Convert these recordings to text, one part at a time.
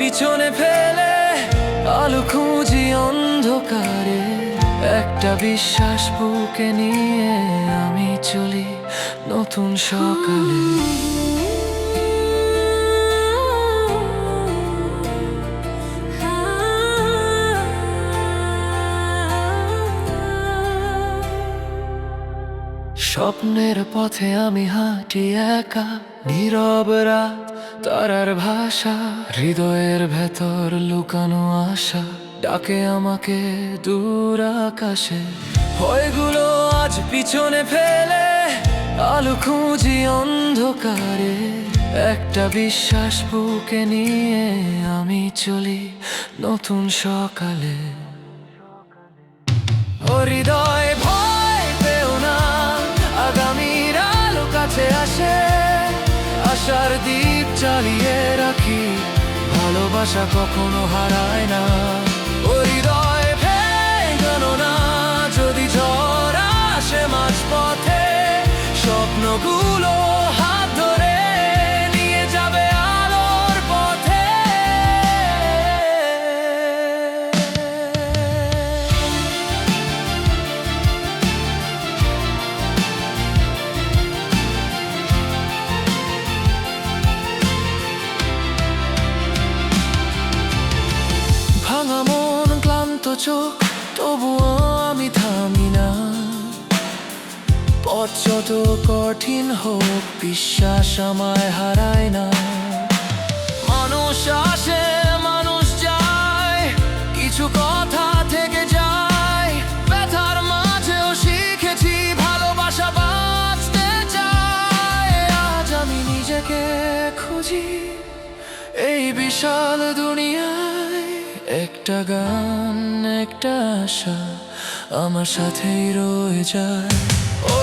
পিছনে ফেলে আলো খুঁজি অন্ধকারে। একটা বিশ্বাস বুকে নিয়ে আমি চলি নতুন সকালে। স্বপ্নের পথে আমি হাঁটি একা, নীরব রাত, তারার ভাষা, হৃদয়ের ভেতর লুকানো আশা, ডাকে আমাকে দূর আকাশে। ভয়গুলো আজ পিছনে ফেলে, আলো খুঁজি অন্ধকারে। একটা বিশ্বাস বুকে নিয়ে আমি চলি নতুন সকালে। হৃদয় আশার দ্বীপ চালিয়ে রাখি। ভালোবাসা কখনো হারায় না। চোখ, তবুও আমি থামি না। পথ যত কঠিন হোক, বিশ্বাস আমায় হারায় না। মানুষ আসে, মানুষ যায়, কিছু কথা থেকে যায়। ব্যথার মাঝেও শিখেছি, ভালোবাসা বাঁচতে চায় আজ আমি নিজেকে খুঁজি, এই বিশাল দুনিয়ায় একটা গান, একটা আশা আমার সাথেই রয়ে যায়।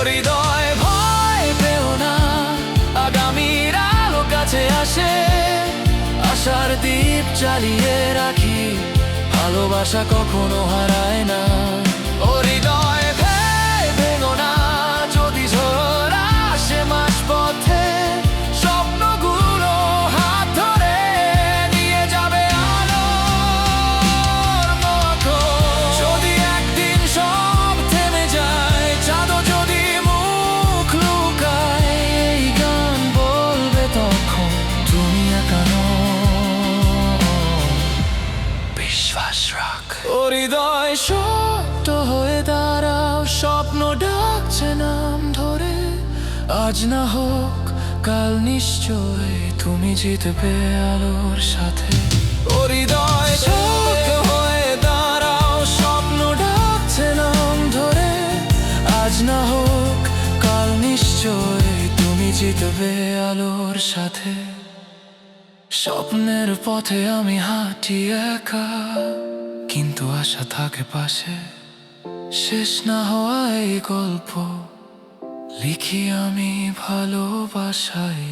হৃদয় ভয় পেও না, আগামীর আলো কাছে আসে। আশার দ্বীপ চালিয়ে রাখি, ভালোবাসা কখনো হারায় না। শক্ত হয়ে দাঁড়াও, স্বপ্ন ডাকছে নাম ধরে। আজ না হোক, কাল নিশ্চয় তুমি জিতবে আলোর সাথে। হৃদয় শক্ত হয়ে দাঁড়াও, স্বপ্ন ডাকছে নাম ধরে। আজ না হোক, কাল নিশ্চয় তুমি জিতবে আলোর সাথে। স্বপ্নের পথে আমি হাঁটি একা। কিন্তু আশা থাকে পাশে। শেষ না হওয়া এই গল্প লিখি আমি ভালোবাসায়।